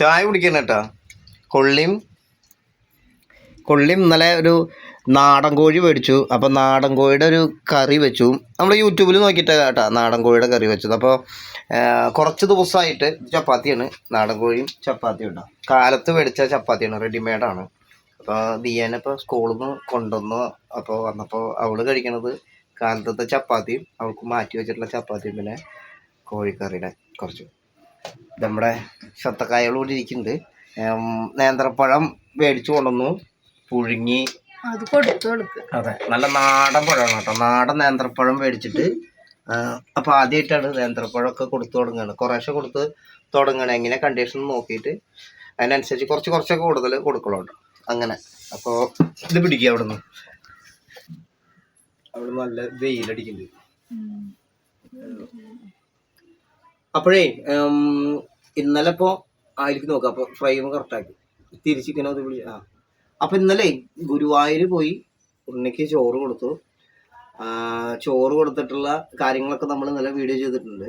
ചായ കുടിക്കണം കേട്ടോ കൊള്ളിയും കൊള്ളിയും ഇന്നലെ ഒരു നാടൻ കോഴി മേടിച്ചു. അപ്പോൾ നാടൻ കോഴിയുടെ ഒരു കറി വെച്ചു. നമ്മൾ യൂട്യൂബിൽ നോക്കിയിട്ട് കേട്ടോ നാടൻ കോഴിയുടെ കറി വെച്ചത്. അപ്പോൾ കുറച്ച് ദിവസമായിട്ട് ചപ്പാത്തിയാണ്. നാടൻ കോഴിയും ചപ്പാത്തിയും ഉണ്ടാവും കാലത്ത് മേടിച്ച ചപ്പാത്തിയാണ്. റെഡിമെയ്ഡാണ്. അപ്പോൾ ദിയാനെ ഇപ്പോൾ സ്കൂളിൽ നിന്ന് കൊണ്ടുവന്നു അപ്പോൾ വന്നപ്പോൾ അവൾ കഴിക്കണത് കാലത്തത്തെ ചപ്പാത്തിയും അവൾക്ക് മാറ്റി വെച്ചിട്ടുള്ള ചപ്പാത്തിയും പിന്നെ കോഴിക്കറിയുടെ കുറച്ച്. നമ്മുടെ ശത്തക്കായകൾ കൂടി ഇരിക്കുന്നുണ്ട് നേന്ത്രപ്പഴം മേടിച്ചു കൊണ്ടുവന്നു. പുഴുങ്ങി. അത് കൊടുത്തു കൊടുക്കുക അതെ നല്ല നാടൻ പഴമാണ് കേട്ടോ. നാടൻ നേന്ത്രപ്പഴം മേടിച്ചിട്ട് അപ്പോൾ ആദ്യമായിട്ടാണ് നേന്ത്രപ്പഴമൊക്കെ കൊടുത്തു തുടങ്ങുകയാണ് കുറേശ്ശെ കൊടുത്ത് തുടങ്ങണം എങ്ങനെ കണ്ടീഷൻ നോക്കിയിട്ട് അതിനനുസരിച്ച് കുറച്ച് കുറച്ചൊക്കെ കൂടുതൽ കൊടുക്കണുണ്ട്. കേട്ടോ അങ്ങനെ. അപ്പോൾ ഇത് പിടിക്കുക അവിടെ നിന്ന് അവിടെ നല്ല വെയിലടിക്കുന്നുണ്ട്. അപ്പോഴേ ഇന്നലെ ഇപ്പോൾ ആയിരിക്കും നോക്കാം അപ്പോൾ ഫ്രെയിം കറക്റ്റാക്കി തിരിച്ചിങ്ങനെ അത് വിളി ആ. അപ്പോൾ ഇന്നലെ ഗുരുവായൂർ പോയി ഉണ്ണിക്ക് ചോറ് കൊടുത്തു. ചോറ് കൊടുത്തിട്ടുള്ള കാര്യങ്ങളൊക്കെ നമ്മൾ ഇന്നലെ വീഡിയോ ചെയ്തിട്ടുണ്ട്.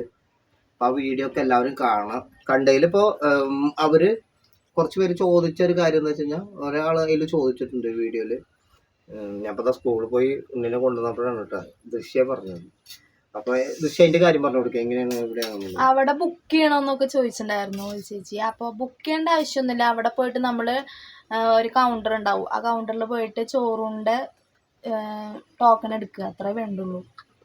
അപ്പോൾ ആ വീഡിയോ ഒക്കെ എല്ലാവരും കാണാം. കണ്ടതിലിപ്പോൾ അവർ കുറച്ച് പേര് ചോദിച്ച ഒരു കാര്യം എന്ന് വെച്ച് കഴിഞ്ഞാൽ ഒരാൾ അതിൽ ചോദിച്ചിട്ടുണ്ട് വീഡിയോയിൽ ഞാൻ ഇപ്പോൾ സ്കൂളിൽ പോയി ഉണ്ണിനെ കൊണ്ടുവന്നപ്പോഴാണ് കേട്ടോ ദൃശ്യം പറഞ്ഞത്. കാര്യം പറഞ്ഞു കൊടുക്കുക എങ്ങനെയാണ് അവിടെ ബുക്ക് ചെയ്യണമെന്നൊക്കെ ചോദിച്ചിട്ടുണ്ടായിരുന്നു ചേച്ചി. അപ്പോൾ ബുക്ക് ചെയ്യേണ്ട ആവശ്യമൊന്നുമില്ല. അവിടെ പോയിട്ട് നമ്മൾ ഒരു കൗണ്ടർ ഉണ്ടാവും. ആ കൗണ്ടറിൽ പോയിട്ട് ചോറുണ്ട് ടോക്കൺ എടുക്കുക. അത്രേ വേണ്ടുള്ളൂ.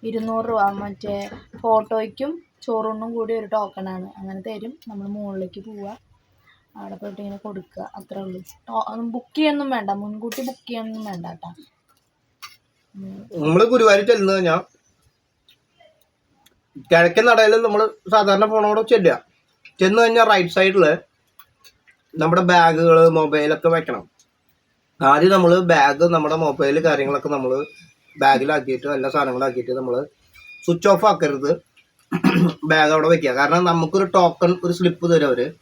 ഇരുന്നൂറ് രൂപ. മറ്റേ ഫോട്ടോയ്ക്കും ചോറുണ്ണും കൂടി ഒരു ടോക്കണാണ് അങ്ങനെ തരും. നമ്മൾ മുകളിലേക്ക് പോവുക. അവിടെ പോയിട്ട് ഇങ്ങനെ കൊടുക്കുക. അത്രേ ഉള്ളൂ. ബുക്ക് ചെയ്യൊന്നും വേണ്ട. മുൻകൂട്ടി ബുക്ക് ചെയ്യൊന്നും വേണ്ട കേട്ടോ. നമ്മൾ ഗുരുവായൂർ ചെല്ലുന്നത് കഴിഞ്ഞാൽ കിഴക്കൻ നടയിൽ നമ്മൾ സാധാരണ പോണോടെ ചെല്ലുക. ചെന്ന് കഴിഞ്ഞാൽ റൈറ്റ് സൈഡിൽ നമ്മുടെ ബാഗുകൾ മൊബൈലൊക്കെ വെക്കണം. ആദ്യം നമ്മൾ ബാഗ് നമ്മുടെ മൊബൈൽ കാര്യങ്ങളൊക്കെ നമ്മൾ ബാഗിലാക്കിയിട്ട് എല്ലാ സാധനങ്ങളാക്കിയിട്ട് നമ്മൾ സ്വിച്ച് ഓഫ് ആക്കരുത്. ബാഗ് അവിടെ വെക്കുക. കാരണം നമുക്കൊരു ടോക്കൺ ഒരു സ്ലിപ്പ് തരും അവർ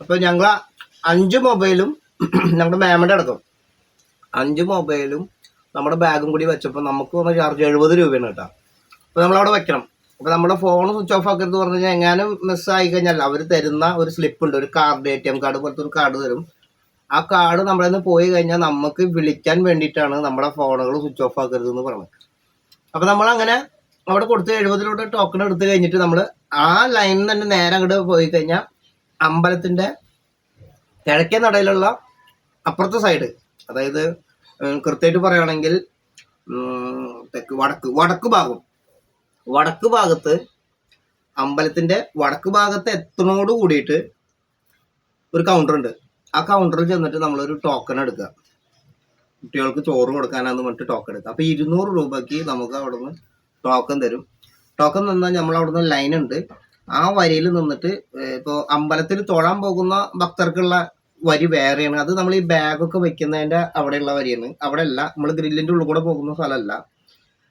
അപ്പോൾ ഞങ്ങൾ അഞ്ച് മൊബൈലും ഞങ്ങളുടെ മാമിന്റെ അടക്കം. അഞ്ച് മൊബൈലും നമ്മുടെ ബാഗും കൂടി വെച്ചപ്പോൾ നമുക്ക് വന്ന ചാർജ് എഴുപത് രൂപയാണ് കേട്ടോ. അപ്പോൾ നമ്മളവിടെ വെക്കണം. അപ്പോൾ നമ്മുടെ ഫോൺ സ്വിച്ച് ഓഫ് ആക്കരുത് പറഞ്ഞു കഴിഞ്ഞാൽ എങ്ങാനും ആയി കഴിഞ്ഞാൽ അവർ തരുന്ന ഒരു സ്ലിപ്പ് ഉണ്ട് ഒരു card A T M card പോലത്തെ ഒരു കാർഡ് തരും. ആ കാർഡ് നമ്മളെ നിന്ന് പോയി കഴിഞ്ഞാൽ നമുക്ക് വിളിക്കാൻ വേണ്ടിയിട്ടാണ് നമ്മുടെ ഫോണുകൾ സ്വിച്ച് ഓഫ് ആക്കരുത് എന്ന് പറഞ്ഞത് അപ്പോൾ നമ്മൾ അങ്ങനെ അവിടെ കൊടുത്ത് എഴുപതിലൂടെ ടോക്കൺ എടുത്ത് കഴിഞ്ഞിട്ട് നമ്മൾ ആ ലൈനിൽ തന്നെ നേരെ അങ്ങോട്ട് പോയി കഴിഞ്ഞാൽ അമ്പലത്തിന്റെ കിഴക്കേ നടയിലുള്ള അപ്പുറത്തെ സൈഡ് അതായത് കൃത്യമായിട്ട് പറയുകയാണെങ്കിൽ തെക്ക് വടക്ക് വടക്ക് ഭാഗം. വടക്ക് ഭാഗത്ത് അമ്പലത്തിന്റെ വടക്ക് ഭാഗത്ത് എത്തണോട് കൂടിയിട്ട് ഒരു കൗണ്ടർ ഉണ്ട്. ആ കൗണ്ടറിൽ ചെന്നിട്ട് നമ്മളൊരു ടോക്കൺ എടുക്കുക. കുട്ടികൾക്ക് ചോറ് കൊടുക്കാനാന്ന് പറഞ്ഞിട്ട് ടോക്കൺ എടുക്കുക. അപ്പോൾ ഇരുന്നൂറ് രൂപയ്ക്ക് നമുക്ക് അവിടുന്ന് ടോക്കൺ തരും. ടോക്കൺ നിന്നാൽ നമ്മൾ അവിടുന്ന് ലൈൻ ഉണ്ട്. ആ വരിയിൽ നിന്നിട്ട് ഇപ്പോൾ അമ്പലത്തിൽ തൊഴാൻ പോകുന്ന ഭക്തർക്കുള്ള വരി വേറെയാണ്. അത് നമ്മൾ ഈ ബാഗൊക്കെ വെക്കുന്നതിന്റെ അവിടെയുള്ള വരിയാണ്. അവിടെ അല്ല നമ്മൾ ഗ്രില്ലിന്റെ ഉള്ളിൽ കൂടെ പോകുന്ന സ്ഥലമല്ല.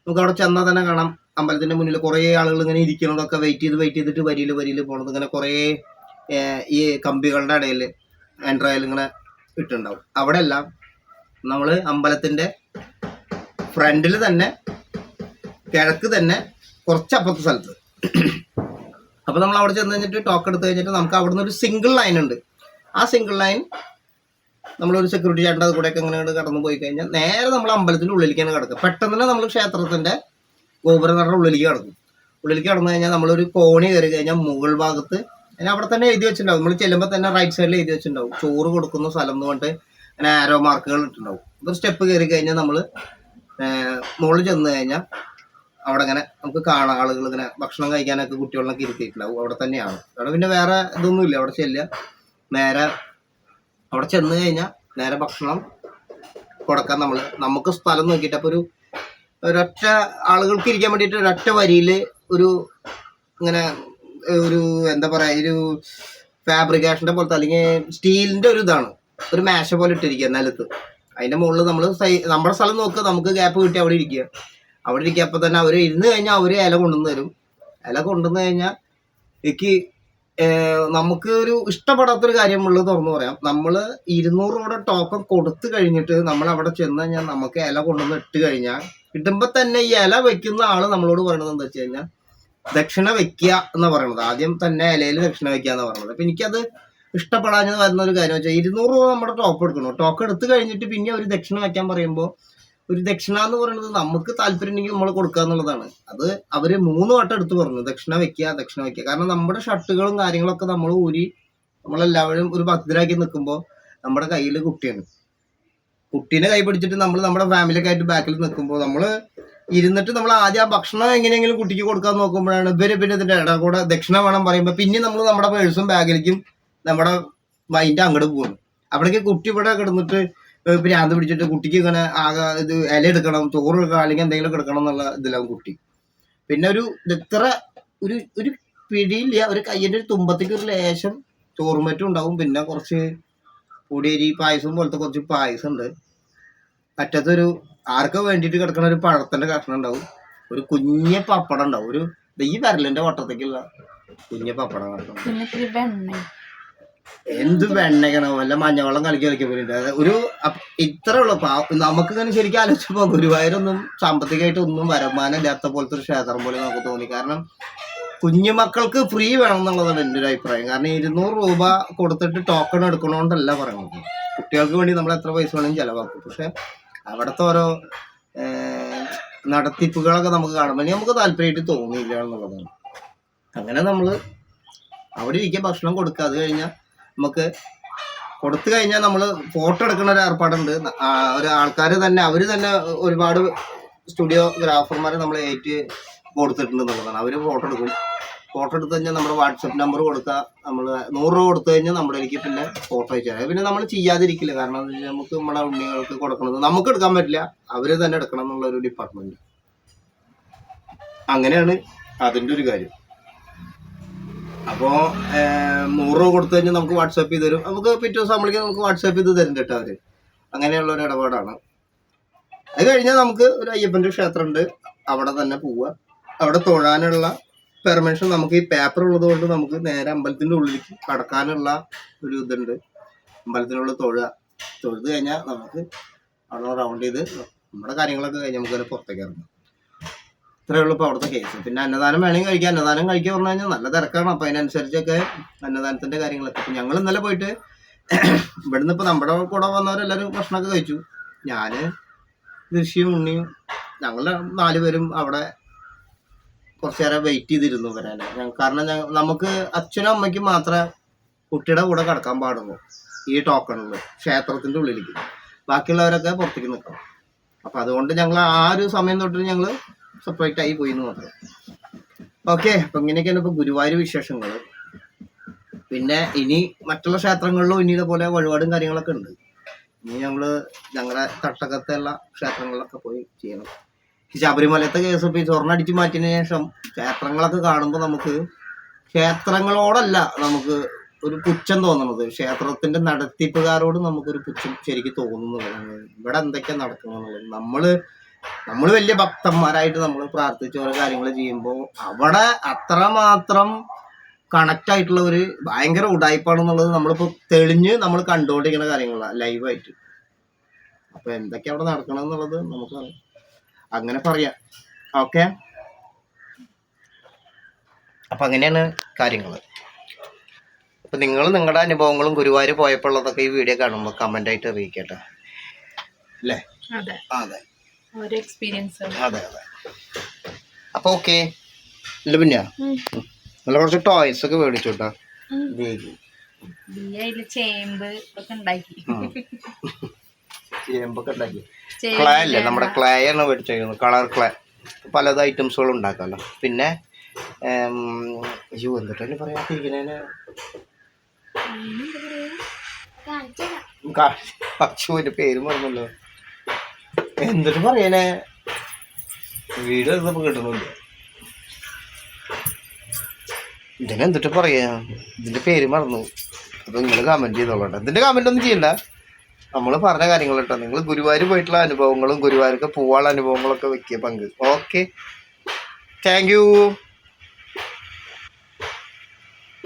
നമുക്ക് അവിടെ ചെന്നാൽ തന്നെ കാണാം. അമ്പലത്തിന്റെ മുന്നിൽ കുറേ ആളുകൾ ഇങ്ങനെ ഇരിക്കണതൊക്കെ വെയിറ്റ് ചെയ്ത് വെയിറ്റ് ചെയ്തിട്ട് വരിയിൽ വരിയിൽ പോണത് ഇങ്ങനെ കുറേ ഈ കമ്പികളുടെ ഇടയിൽ എൻട്രയിൽ ഇങ്ങനെ ഇട്ടുണ്ടാവും അവിടെ എല്ലാം നമ്മൾ അമ്പലത്തിന്റെ ഫ്രണ്ടിൽ തന്നെ കിഴക്ക് തന്നെ കുറച്ച് അപ്പുറത്തെ സ്ഥലത്ത്. അപ്പൊ നമ്മൾ അവിടെ ചെന്ന് കഴിഞ്ഞിട്ട് ടോക്ക് എടുത്ത് കഴിഞ്ഞിട്ട് നമുക്ക് അവിടെ നിന്ന് ഒരു സിംഗിൾ ലൈൻ ഉണ്ട്. ആ സിംഗിൾ ലൈൻ നമ്മളൊരു സെക്യൂരിറ്റി ചേട്ടന്റെ അത് കൂടെയൊക്കെ ഇങ്ങനെ കടന്നു പോയി കഴിഞ്ഞാൽ നേരെ നമ്മൾ അമ്പലത്തിന്റെ ഉള്ളിലേക്കാണ് കിടക്കുക. പെട്ടെന്ന് തന്നെ നമ്മൾ ക്ഷേത്രത്തിന്റെ ഗോപുരങ്ങളുടെ ഉള്ളിലേക്ക് കടന്നു ഉള്ളിലേക്ക് കടന്നു കഴിഞ്ഞാൽ നമ്മളൊരു കോണി കയറി കഴിഞ്ഞാൽ മുകൾ ഭാഗത്ത് അതിന് അവിടെ തന്നെ എഴുതി വെച്ചിട്ടുണ്ടാവും. നമ്മൾ ചെല്ലുമ്പോൾ തന്നെ റൈറ്റ് സൈഡിൽ എഴുതി വെച്ചിട്ടുണ്ടാവും. ചോറ് കൊടുക്കുന്ന സ്ഥലം എന്ന് പറഞ്ഞിട്ട് അങ്ങനെ ആരോ മാർക്കുകൾ ഇട്ടുണ്ടാവും ഒരു സ്റ്റെപ്പ് കയറി കഴിഞ്ഞാൽ നമ്മൾ മുകളിൽ ചെന്ന് കഴിഞ്ഞാൽ അവിടെ അങ്ങനെ നമുക്ക് കാണാം. ആളുകൾ ഇങ്ങനെ ഭക്ഷണം കഴിക്കാനൊക്കെ കുട്ടികളൊക്കെ ഇരുത്തിയിട്ടുണ്ടാവും അവിടെ തന്നെയാണ്. അവിടെ പിന്നെ വേറെ ഇതൊന്നുമില്ല അവിടെ ചെല്ലുക. നേരെ അവിടെ ചെന്ന് കഴിഞ്ഞാൽ നേരെ ഭക്ഷണം കൊടുക്കാൻ നമ്മൾ നമുക്ക് സ്ഥലം നോക്കിയിട്ട് അപ്പോൾ ഒരു ഒരൊറ്റ ആളുകൾക്ക് ഇരിക്കാൻ വേണ്ടിയിട്ട് ഒരൊറ്റ വരിയിൽ ഒരു ഇങ്ങനെ ഒരു എന്താ പറയുക ഒരു ഫാബ്രിക്കേഷന്റെ പോലത്തെ അല്ലെങ്കിൽ സ്റ്റീലിന്റെ ഒരു ഇതാണ്. ഒരു മേശ പോലെ ഇട്ടിരിക്കുക നിലത്ത്. അതിന്റെ മുകളിൽ നമ്മൾ നമ്മുടെ സ്ഥലം നോക്കുക നമുക്ക് ഗ്യാപ്പ് കിട്ടി അവിടെ ഇരിക്കുക. അവിടെ ഇരിക്കുക തന്നെ അവർ ഇരുന്ന് കഴിഞ്ഞാൽ അവർ ഇല കൊണ്ടുവന്ന് തരും. ഇല കൊണ്ടുവന്ന് കഴിഞ്ഞാൽ എനിക്ക് നമുക്ക് ഒരു ഇഷ്ടപ്പെടാത്തൊരു കാര്യം ഉള്ളത് തുറന്നു പറയാം. നമ്മൾ ഇരുന്നൂറ് രൂപയുടെ ടോക്കൺ കൊടുത്തു കഴിഞ്ഞിട്ട് നമ്മൾ അവിടെ ചെന്ന് കഴിഞ്ഞാൽ നമുക്ക് ഇല കൊണ്ടുവന്ന് ഇട്ട് കഴിഞ്ഞാൽ ഇടുമ്പോൾ തന്നെ ഈ ഇല വെക്കുന്ന ആൾ നമ്മളോട് പറയണത് എന്താ വെച്ച് കഴിഞ്ഞാൽ ദക്ഷിണ വെക്കുക എന്ന് പറയണത്. ആദ്യം തന്നെ ഇലയിൽ ദക്ഷിണ വെക്കുക എന്ന് പറയണത്. അപ്പൊ എനിക്കത് ഇഷ്ടപ്പെടാഞ്ഞത് വരുന്ന ഒരു കാര്യം വെച്ചാൽ ഇരുന്നൂറ് രൂപ നമ്മുടെ ടോക്ക് എടുക്കണം. ടോക്ക് എടുത്തു കഴിഞ്ഞിട്ട് പിന്നെ ഒരു ദക്ഷിണ വെക്കാൻ പറയുമ്പോൾ ഒരു ദക്ഷിണ എന്ന് പറയുന്നത് നമുക്ക് താല്പര്യം ഉണ്ടെങ്കിൽ നമ്മൾ കൊടുക്കുക എന്നുള്ളതാണ്. അത് അവർ മൂന്ന് വട്ടം എടുത്തു പറഞ്ഞു ദക്ഷിണ വെക്കുക ദക്ഷിണ വെക്കുക. കാരണം നമ്മുടെ ഷർട്ടുകളും കാര്യങ്ങളൊക്കെ നമ്മൾ ഊരി നമ്മളെല്ലാവരും ഒരു ഭക്തരാക്കി നിൽക്കുമ്പോൾ നമ്മുടെ കയ്യിൽ കുട്ടിയാണ്. കുട്ടീനെ കൈ പിടിച്ചിട്ട് നമ്മൾ നമ്മുടെ ഫാമിലിയൊക്കെ ആയിട്ട് ബാക്കിൽ നിൽക്കുമ്പോൾ നമ്മൾ ഇരുന്നിട്ട് നമ്മൾ ആദ്യം ആ ഭക്ഷണം എങ്ങനെയെങ്കിലും കുട്ടിക്ക് കൊടുക്കാൻ നോക്കുമ്പോഴാണ് ഇവർ പിന്നെ ഇതിന്റെ ഇട കൂടെ ദക്ഷിണ വേണം പറയുമ്പോൾ പിന്നെ നമ്മൾ നമ്മുടെ പേഴ്സും ബാഗിലേക്കും നമ്മുടെ മൈൻഡ് അങ്ങോട്ട് പോകുന്നു അവിടേക്ക് കുട്ടി ഇവിടെ കിടന്നിട്ട് ഭ്രാന്ത് പിടിച്ചിട്ട് കുട്ടിക്ക് ഇങ്ങനെ ആകെ ഇത് ഇല എടുക്കണം ചോറ് എടുക്കണം അല്ലെങ്കിൽ എന്തെങ്കിലും എടുക്കണം എന്നുള്ള ഇതിലാവും കുട്ടി. പിന്നെ ഒരു ഇത്ര ഒരു ഒരു പിടിയില്ല. ഒരു കയ്യിന്റെ ഒരു തുമ്പത്തേക്ക് ഒരു ലേശം ചോറുമറ്റും ഉണ്ടാവും. പിന്നെ കുറച്ച് പൊടിയരി പായസം പോലത്തെ കുറച്ച് പായസം ഉണ്ട് അറ്റത്തൊരു ആർക്ക് വേണ്ടിയിട്ട് കിടക്കുന്ന ഒരു പഴത്തിന്റെ കഷ്ണം ഉണ്ടാവും. ഒരു കുഞ്ഞ പപ്പടം ഉണ്ടാവും. ഒരു ഈ വരലിന്റെ വട്ടത്തേക്കുള്ള കുഞ്ഞ പപ്പടം കിടക്കണം എന്ത് വെണ്ണയ്ക്കണോ വല്ല മഞ്ഞവെള്ളം കലക്കി കളിക്കാൻ വേണ്ടിട്ട് ഒരു ഇത്ര ഉള്ളു. നമുക്ക് ഇങ്ങനെ ശരിക്കും ആലോചിച്ചപ്പോ ഗുരുവായൂരൊന്നും സാമ്പത്തികമായിട്ട് ഒന്നും വരുമാനം ഇല്ലാത്ത പോലത്തെ ഒരു ക്ഷേത്രം പോലെ നമുക്ക് തോന്നി. കാരണം കുഞ്ഞുമക്കൾക്ക് ഫ്രീ വേണം എന്നുള്ളതാണ് എന്റെ ഒരു അഭിപ്രായം. കാരണം ഇരുന്നൂറ് രൂപ കൊടുത്തിട്ട് ടോക്കൺ എടുക്കണോണ്ടല്ല പറയുന്നത്. കുട്ടികൾക്ക് വേണ്ടി നമ്മൾ എത്ര പൈസ വേണമെങ്കിലും ചിലവാക്കും. പക്ഷെ അവിടുത്തെ ഓരോ നടത്തിപ്പുകളൊക്കെ നമുക്ക് കാണുമ്പോൾ നമുക്ക് താല്പര്യമായിട്ട് തോന്നിയില്ല എന്നുള്ളതാണ്. അങ്ങനെ നമ്മൾ അവിടെ ഇരിക്കുക ഭക്ഷണം കൊടുക്കുക. അത് കഴിഞ്ഞാൽ നമുക്ക് കൊടുത്തു കഴിഞ്ഞാൽ നമ്മൾ ഫോട്ടോ എടുക്കുന്ന ഒരു ഏർപ്പാടുണ്ട്. ഒരു ആൾക്കാർ തന്നെ അവർ തന്നെ ഒരുപാട് സ്റ്റുഡിയോ ഗ്രാഫർമാരെ നമ്മൾ ഏറ്റ് കൊടുത്തിട്ടുണ്ട് എന്നുള്ളതാണ് അവർ ഫോട്ടോ എടുക്കും. ഫോട്ടോ എടുത്തു കഴിഞ്ഞാൽ നമ്മുടെ വാട്സപ്പ് നമ്പർ കൊടുക്കുക നമ്മൾ നൂറ് രൂപ കൊടുത്തു കഴിഞ്ഞാൽ എനിക്ക് പിന്നെ ഫോട്ടോ അയച്ചു തരാം. പിന്നെ നമ്മൾ ചെയ്യാതിരിക്കില്ല. കാരണം എന്താ വെച്ചാൽ നമുക്ക് നമ്മുടെ ഉണ്ണികൾക്ക് കൊടുക്കണത് നമുക്ക് എടുക്കാൻ പറ്റില്ല. അവർ തന്നെ എടുക്കണം എന്നുള്ള ഒരു ഡിപ്പാർട്ട്മെന്റ് അങ്ങനെയാണ് അതിന്റെ ഒരു കാര്യം. അപ്പോ ഏഹ്, നൂറ് രൂപ കൊടുത്തു കഴിഞ്ഞാൽ നമുക്ക് വാട്സപ്പ് ചെയ്ത് തരും. നമുക്ക് പിറ്റേ ദിവസം നമ്മളേക്ക് നമുക്ക് വാട്സപ്പ് ചെയ്ത് തരും കേട്ടോ അവർ. അങ്ങനെയുള്ള ഒരു ഇടപാടാണ്. അത് കഴിഞ്ഞാൽ നമുക്ക് ഒരു അയ്യപ്പന്റെ ക്ഷേത്രമുണ്ട്. അവിടെ തന്നെ പോവുക. അവിടെ തൊഴാനുള്ള പെർമിഷൻ നമുക്ക് ഈ പേപ്പർ ഉള്ളത് കൊണ്ട് നമുക്ക് നേരെ അമ്പലത്തിന്റെ ഉള്ളിലേക്ക് കടക്കാനുള്ള ഒരു ഇതുണ്ട്. അമ്പലത്തിനുള്ളിൽ തൊഴുക തൊഴുത് കഴിഞ്ഞാൽ നമുക്ക് അവിടെ റൗണ്ട് ചെയ്ത് നമ്മുടെ കാര്യങ്ങളൊക്കെ കഴിഞ്ഞ് നമുക്ക് അതിന് പുറത്തേക്ക് ഇറങ്ങാം. ഇത്രയേ ഉള്ളൂ ഇപ്പോൾ അവിടുത്തെ കേസ് പിന്നെ അന്നദാനം വേണമെങ്കിൽ കഴിക്കാം. അന്നദാനം കഴിക്കുക പറഞ്ഞു കഴിഞ്ഞാൽ നല്ല തിരക്കാണ്. അപ്പോൾ അതിനനുസരിച്ചൊക്കെ അന്നദാനത്തിന്റെ കാര്യങ്ങളൊക്കെ. ഇപ്പം ഞങ്ങൾ ഇന്നലെ പോയിട്ട് ഇവിടുന്ന് ഇപ്പോൾ നമ്മുടെ കൂടെ വന്നവരെല്ലാവരും ഭക്ഷണമൊക്കെ കഴിച്ചു. ഞാൻ ഋഷിയും ഉണ്ണിയും ഞങ്ങൾ നാലുപേരും അവിടെ കുറച്ച് നേരം വെയിറ്റ് ചെയ്തിരുന്നു വരാൻ കാരണം നമുക്ക് അച്ഛനും അമ്മയ്ക്കും മാത്രമേ കുട്ടിയുടെ കൂടെ കിടക്കാൻ പാടുള്ളൂ ഈ ടോക്കണിൽ ക്ഷേത്രത്തിന്റെ ഉള്ളിലേക്ക്. ബാക്കിയുള്ളവരൊക്കെ പുറത്തേക്ക് നിൽക്കണം അപ്പൊ അതുകൊണ്ട് ഞങ്ങൾ ആ ഒരു സമയം തൊട്ട് ഞങ്ങൾ സെപ്പറേറ്റ് ആയി പോയി എന്ന് മാത്രം. ഓക്കെ അപ്പൊ ഇങ്ങനെയൊക്കെയാണ് ഇപ്പൊ ഗുരുവായൂർ വിശേഷങ്ങൾ പിന്നെ ഇനി മറ്റുള്ള ക്ഷേത്രങ്ങളിലും ഇനി ഇതുപോലെ വഴിപാടും കാര്യങ്ങളൊക്കെ ഉണ്ട്. ഇനി ഞങ്ങൾ ഞങ്ങളുടെ തട്ടകത്തുള്ള ക്ഷേത്രങ്ങളിലൊക്കെ പോയി ചെയ്യണം. ശബരിമലത്തെ കേസ് ഇപ്പൊ ഈ സ്വർണടിച്ചു മാറ്റിയതിനു ശേഷം ക്ഷേത്രങ്ങളൊക്കെ കാണുമ്പോൾ നമുക്ക് ക്ഷേത്രങ്ങളോടല്ല നമുക്ക് ഒരു പുച്ഛം തോന്നുന്നത്. ക്ഷേത്രത്തിന്റെ നടത്തിപ്പുകാരോട് നമുക്കൊരു പുച്ഛം ശരിക്കും തോന്നുന്നതാണ് ഇവിടെ എന്തൊക്കെയാ നടക്കുന്നത് നമ്മൾ നമ്മൾ വലിയ ഭക്തന്മാരായിട്ട് നമ്മൾ പ്രാർത്ഥിച്ച ഓരോ കാര്യങ്ങൾ ചെയ്യുമ്പോൾ അവിടെ അത്രമാത്രം കണക്റ്റ് ആയിട്ടുള്ള ഒരു ഭയങ്കര ഉടായ്പാണെന്നുള്ളത് നമ്മളിപ്പോ തെളിഞ്ഞ് നമ്മൾ കണ്ടുകൊണ്ടിരിക്കുന്ന കാര്യങ്ങളാണ് ലൈവായിട്ട് അപ്പൊ എന്തൊക്കെയാ അവിടെ നടക്കണം എന്നുള്ളത് നമുക്ക് അങ്ങനെ പറയാം. ഓക്കെ അപ്പൊ അങ്ങനെയാണ് കാര്യങ്ങൾ അപ്പൊ നിങ്ങൾ നിങ്ങളുടെ അനുഭവങ്ങളും ഗുരുവായൂർ പോയപ്പോഴുള്ളതൊക്കെ ഈ വീഡിയോ കാണുമ്പോൾ കമന്റ് ആയിട്ട് അറിയിക്കട്ടെ. അല്ലേ? അതെ. അതെ. എക്സ്പീരിയൻസ് അതെ അതെ. അപ്പൊ ഓക്കെ ഇല്ല പിന്നെ? നല്ല കുറച്ച് ടോയ്സ് ഒക്കെ മേടിച്ചു കേട്ടോ ചേമ്പ് ഒക്കെ ഉണ്ടാക്കി. ചേമ്പൊക്കെ ഉണ്ടാക്കി. ക്ലേ അല്ലേ? നമ്മുടെ ക്ലേ ആണ് മേടിച്ചിരിക്കുന്നത് കളർ ക്ലേ പലത് ഐറ്റംസുകൾ ഉണ്ടാക്കാമല്ലോ പിന്നെ അയ്യോ എന്തിട്ടാണ് പറയാത്തിരിക്കുന്നതിന് അച്ഛന്റെ പേര് പറഞ്ഞല്ലോ എന്തിട്ട് പറയാനേ വീട് എടുത്തപ്പോ കിട്ടുന്നുണ്ട് ഇതിനെന്തിട്ട് പറയാ? ഇതിന്റെ പേര് മറന്നു. അപ്പൊ നിങ്ങൾ കമന്റ് ചെയ്തോളട്ടെ. ഇതിന്റെ കമന്റ് ഒന്നും ചെയ്യണ്ട. നമ്മൾ പറഞ്ഞ കാര്യങ്ങൾ കേട്ടോ നിങ്ങൾ ഗുരുവായൂർ പോയിട്ടുള്ള അനുഭവങ്ങളും ഗുരുവായൂർക്ക് പോവാനുള്ള അനുഭവങ്ങളൊക്കെ വെക്കിയ പങ്ക്. ഓക്കെ. Thank you.